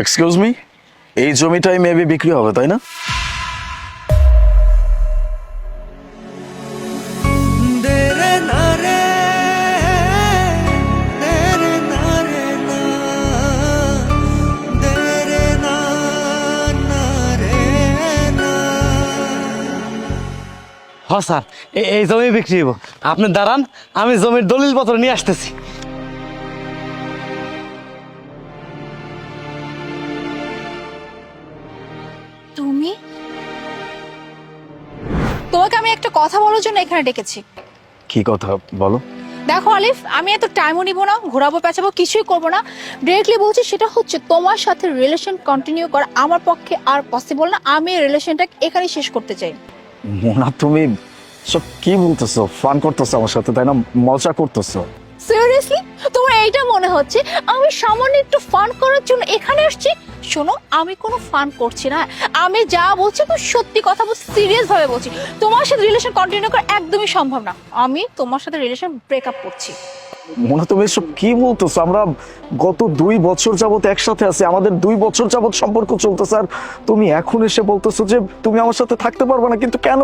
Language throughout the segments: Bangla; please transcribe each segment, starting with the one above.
এক্সকিউজ মি এই জমিটাই মেবি বিক্রি হবে তাই না? হ স্যার এ- এই জমি বিক্রি হইব। আপনি দাঁড়ান আমি জমির দলিল পত্র নিয়ে আসতেছি। তুমি? তোমাকে আমি একটা কথা বলার জন্য এখানে ডেকেছি। কি কথা? বলো। দেখো আলিফ আমি এত টাইমও নিব না ঘোরাবো পেঁচাবো কিছুই করব না। ডিরেক্টলি বলছি সেটা হচ্ছে তোমার সাথে রিলেশন কন্টিনিউ করা আমার পক্ষে আর পসিবল না। আমি রিলেশনটা এখানেই শেষ করতে চাই। মোনা তুমি সব কি বলতেছো? ফান করতেছো আমার সাথে তাই না? মজা করতেছো। সিরিয়াসলি তোমার এইটা মনে হচ্ছে? আমি সামান্য একটু ফান করার জন্য এখানে আসছি? শোনো আমি কোনো ফান করছি না। আমি যা বলছি তো সত্যি কথা বলছি সিরিয়াস ভাবে বলছি। তোমার সাথে রিলেশন কন্টিনিউ করা একদমই সম্ভব না। আমি তোমার সাথে রিলেশন ব্রেকআপ করছি। মোনা তুমি এসব কি বলতেছো? আমরা গত দুই বছর যাবত একসাথে আছি আমাদের দুই বছর যাবত সম্পর্ক চলতেছে আর তুমি এখন এসে বলতেছো যে তুমি আমার সাথে থাকতে পারবে না কিন্তু কেন?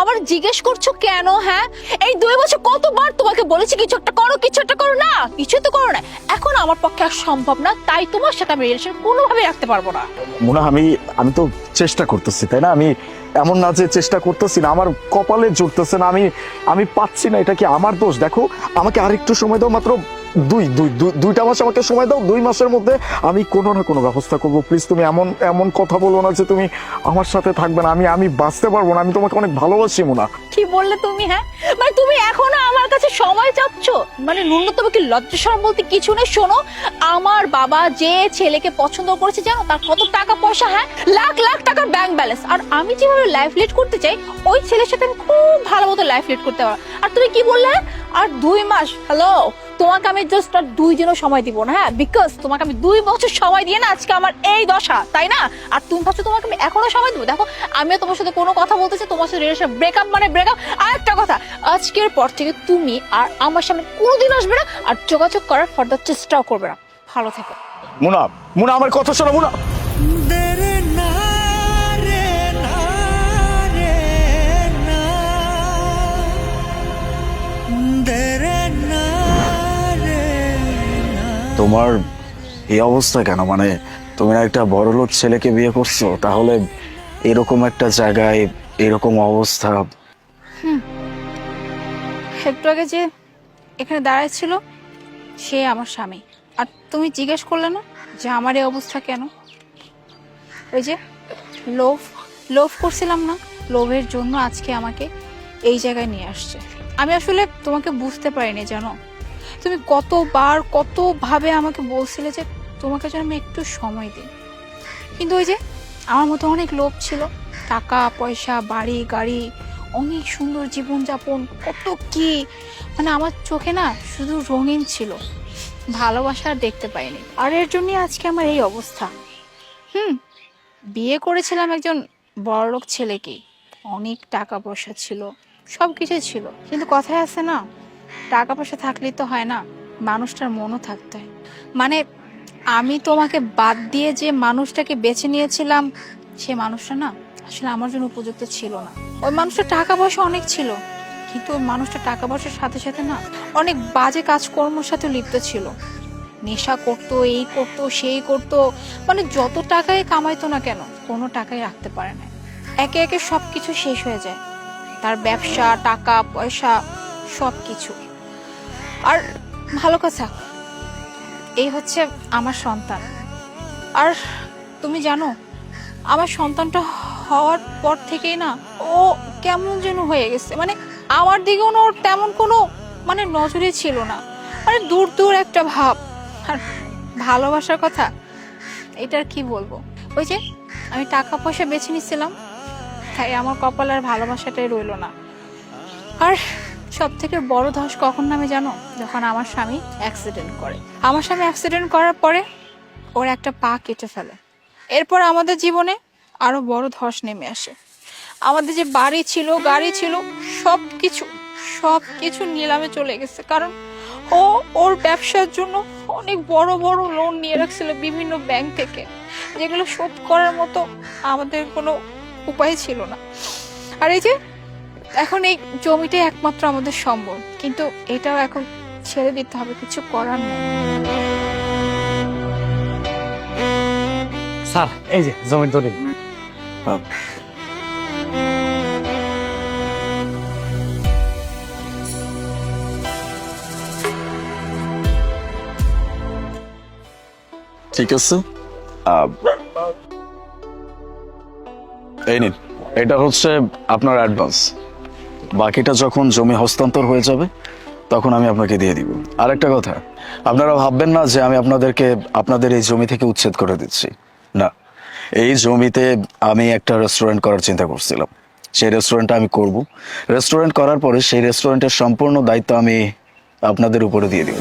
আবার জিজ্ঞেস করছ কেন হ্যাঁ? এই দুই বছর কতবার তোমাকে বলেছি কিছু একটা করো কিছু একটা করো না। কিছু তো করো না। এখন আমার পক্ষে আর সম্ভব না তাই তোমার সাথে আমি রিলেশন কোনোভাবে রাখতে পারব না। মোনা, আমি আমি তো চেষ্টা করতেছি, তাই না? আমি এমন না যে চেষ্টা করতেছি না, আমার কপালে জুড়তেছে না, আমি আমি পাচ্ছি না, এটা কি আমার দোষ? দেখো, আমাকে আরেকটু সময় দাও, মাত্র দুই দুই, দুই- দুইটা মাস আমাকে সময় দাও, দুই মাসের মধ্যে আমি কোনো না কোনো ব্যবস্থা করব। প্লিজ তুমি এমন এমন কথা বলো না যে তুমি আমার সাথে থাকবে না। আমি আমি বাঁচতে পারব না, আমি তোমাকে অনেক ভালোবাসি, মোনা। কি বললে তুমি হ্যাঁ? মানে তুমি এখনও আমার কাছে সময় চাচ্ছ? মানে ন্যূনতম কি লজ্জা বলতে কিছু নেই? শোনো, আমার বাবা যে ছেলেকে পছন্দ করেছে, জানো? তার কত টাকা পয়সা হ্যাঁ? লাখ লাখ টাকার ব্যাংক ব্যালেন্স আর আমি যেভাবে লাইফ লিড করতে চাই, ওই ছেলের সাথে আমি খুব ভালো মতো লাইফ লিড করতে পারব। আর তুমি কি বললে আর দুই মাস হ্যালো তোমাকে আমি জাস্ট আর দুই দিনও সময় দিব না হ্যাঁ? বিকজ তোমাকে আমি দুই বছর সময় দিয়ে না আজকে আমার এই দশা, তাই না? আর তুমি ভাবছ তোমাকে আমি এখনও সময় দেবো? দেখো, আমিও তোমার সাথে কোনো কথা বলতেছি, তোমার সাথে রিলেশন ব্রেকআপ মানে ব্রেকআপ আর একটা কথা, আজকের পর থেকে তুমি আর আমার সামনে কোনোদিন আসবে না, আর যোগাযোগ করার ফর্দার চেষ্টাও করবে না। ভালো থেকো। মুনা মুনা আমার কথা শোনা মুনা তোমার এই অবস্থা কেন? মানে তুমি একটা বড় লোক ছেলেকে বিয়ে করছ, তাহলে এরকম একটা জায়গায় এরকম অবস্থা। একটু আগে যে এখানে দাঁড়ায় সে আমার স্বামী। আর তুমি জিজ্ঞেস করলে না যে আমার এই অবস্থা কেন? ওই যে লোভ লোভ করছিলাম না, লোভের জন্য আজকে আমাকে এই জায়গায় নিয়ে আসছে। আমি আসলে তোমাকে বুঝতে পারিনি, জানো? তুমি কতবার, কতভাবে আমাকে বলছিলে যে তোমাকে যেন আমি একটু সময় দিই। কিন্তু ওই যে আমার মতো অনেক লোভ ছিল, টাকা, পয়সা, বাড়ি, গাড়ি, অনেক সুন্দর জীবনযাপন, কত কি মানে আমার চোখে না শুধু রঙিন ছিল, ভালোবাসা আর দেখতে পাইনি। আর এর জন্যই আজকে আমার এই অবস্থা। হুম, বিয়ে করেছিলাম একজন বড়লোক ছেলেকে। অনেক টাকা পয়সা ছিল সব কিছু ছিল। কিন্তু কথায় আছে না টাকা পয়সা থাকলেই তো হয় না, মানুষটার মনও থাকতে হয়। মানে আমি তোমাকে বাদ দিয়ে যে মানুষটাকে বেছে নিয়েছিলাম, সে মানুষটা না, আসলে আমার জন্য উপযুক্ত ছিল না। ওই মানুষটা টাকা পয়সা অনেক ছিল, কিন্তু ওই মানুষটা টাকা পয়সার সাথে সাথে না, অনেক বাজে কাজকর্মর সাথে লিপ্ত ছিল। নেশা করতো, এই করতো, সেই করতো মানে যত টাকায় কামাইতো না কেন, কোনো টাকাই রাখতে পারে না। একে একে সব কিছু শেষ হয়ে যায়। তার ব্যবসা, টাকা, পয়সা সব কিছু আর ভালো কথা, এই হচ্ছে আমার সন্তান। আর তুমি জানো, আমার সন্তানটা হওয়ার পর থেকেই না ও কেমন যেন হয়ে গেছে। মানে আমার দিকেও না ওর তেমন কোনো মানে নজরে ছিল না। মানে দূর দূর একটা ভাব। আর ভালোবাসার কথা এটার কি বলব? ওই যে আমি টাকা পয়সা বেছে নিচ্ছিলাম তাই আমার কপাল আর ভালোবাসাটাই রইল না। আর সব থেকে বড় ধস কখন নামে জানো? যখন আমার স্বামী অ্যাক্সিডেন্ট করে। আমার স্বামী অ্যাক্সিডেন্ট করার পরে ওর একটা পা কেটে ফেলে। এরপর আমাদের জীবনে আরও বড় ধস নেমে আসে। আমাদের যে বাড়ি ছিল, গাড়ি ছিল সব কিছু সব কিছু নিলামে চলে গেছে। কারণ ও ওর ব্যবসার জন্য অনেক বড় বড় লোন নিয়ে রাখছিল বিভিন্ন ব্যাংক থেকে। যেগুলো শোধ করার মতো আমাদের কোনো উপায় ছিল না। আর এই যে এখন এই জমিটাই একমাত্র আমাদের সম্বল। কিন্তু এটাও এখন ছেড়ে দিতে হবে কিছু করার নেই। স্যার এই যে জমির দলিল। ঠিক আছে। এই নিন এটা হচ্ছে আপনার অ্যাডভান্স বাকিটা যখন জমি হস্তান্তর হয়ে যাবে, তখন আমি আপনাকে দিয়ে দিব। আর একটা কথা আপনারা ভাববেন না যে আমি আপনাদেরকে, আপনাদের এই জমি থেকে উচ্ছেদ করে দিচ্ছি। না, এই জমিতে আমি একটা রেস্টুরেন্ট করার চিন্তা করছিলাম। সেই রেস্টুরেন্টটা আমি করব। রেস্টুরেন্ট করার পরে সেই রেস্টুরেন্টের সম্পূর্ণ দায়িত্ব আমি আপনাদের উপরে দিয়ে দিব।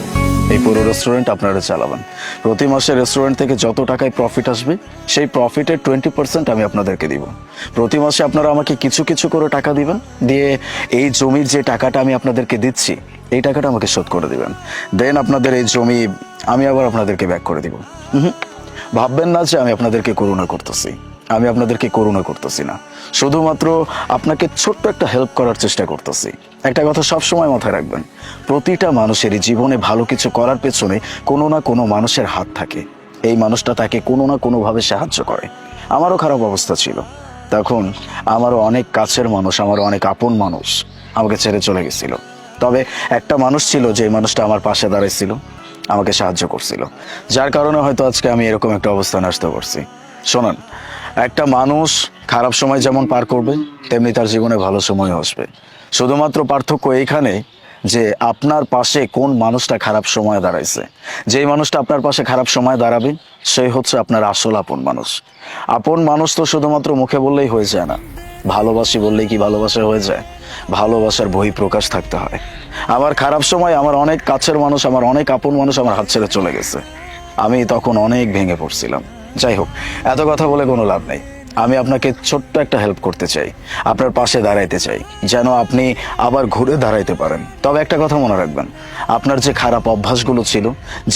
এই পুরো রেস্টুরেন্ট আপনারা চালাবেন। প্রতি মাসে রেস্টুরেন্ট থেকে যত টাকায় প্রফিট আসবে, সেই প্রফিটের টোয়েন্টি পার্সেন্ট আমি আপনাদেরকে দিব। প্রতি মাসে আপনারা আমাকে কিছু কিছু করে টাকা দিবেন, দিয়ে এই জমির যে টাকাটা আমি আপনাদেরকে দিচ্ছি, এই টাকাটা আমাকে শোধ করে দিবেন। দেন আপনাদের এই জমি আমি আবার আপনাদেরকে ব্যাক করে দিব। ভাববেন না যে আমি আপনাদেরকে করুণা করতেছি। আমি আপনাদেরকে করুণা করতেছি না। শুধুমাত্র আপনাকে ছোট্ট একটা হেল্প করার চেষ্টা করতেছি। একটা কথা সব সময় মাথায় রাখবেন, প্রতিটা মানুষেরই জীবনে ভালো কিছু করার পেছনে কোনো না কোনো মানুষের হাত থাকে। এই মানুষটা তাকে কোনো না কোনোভাবে সাহায্য করে। আমারও খারাপ অবস্থা ছিল। তখন আমারও অনেক কাছের মানুষ, আমারও অনেক আপন মানুষ আমাকে ছেড়ে চলে গেছিল। তবে একটা মানুষ ছিল যে মানুষটা আমার পাশে দাঁড়াইছিল, আমাকে সাহায্য করছিল। যার কারণে হয়তো আজকে আমি এরকম একটা অবস্থান আসতে পারছি। শোনান একটা মানুষ খারাপ সময় যেমন পার করবে, তেমনি তার জীবনে ভালো সময় আসবে। শুধুমাত্র পার্থক্য এইখানে যে আপনার পাশে কোন মানুষটা খারাপ সময় দাঁড়াইছে। যেই মানুষটা আপনার পাশে খারাপ সময় দাঁড়াবে সেই হচ্ছে আপনার আসল আপন মানুষ। আপন মানুষ তো শুধুমাত্র মুখে বললেই হয়ে যায় না। ভালোবাসি বললেই কি ভালোবাসা হয়ে যায়? ভালোবাসার বহি প্রকাশ থাকতে হয়। আমার খারাপ সময়, আমার অনেক কাছের মানুষ, আমার অনেক আপন মানুষ আমার হাত ছেড়ে চলে গেছে। আমি তখন অনেক ভেঙে পড়ছিলাম। যাই হোক, এত কথা বলে কোনো লাভ নেই। আমি আপনাকে ছোট্ট একটা হেল্প করতে চাই। আপনার পাশে দাঁড়াইতে চাই, যেন আপনি আবার ঘুরে দাঁড়াইতে পারেন। তবে একটা কথা মনে রাখবেন, আপনার যে খারাপ অভ্যাসগুলো ছিল,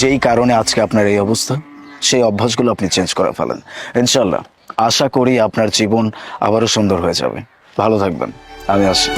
যেই কারণে আজকে আপনার এই অবস্থা, সেই অভ্যাসগুলো আপনি চেঞ্জ করে ফেলেন। ইনশাল্লাহ আশা করি আপনার জীবন আবারও সুন্দর হয়ে যাবে। ভালো থাকবেন, আমি আসি।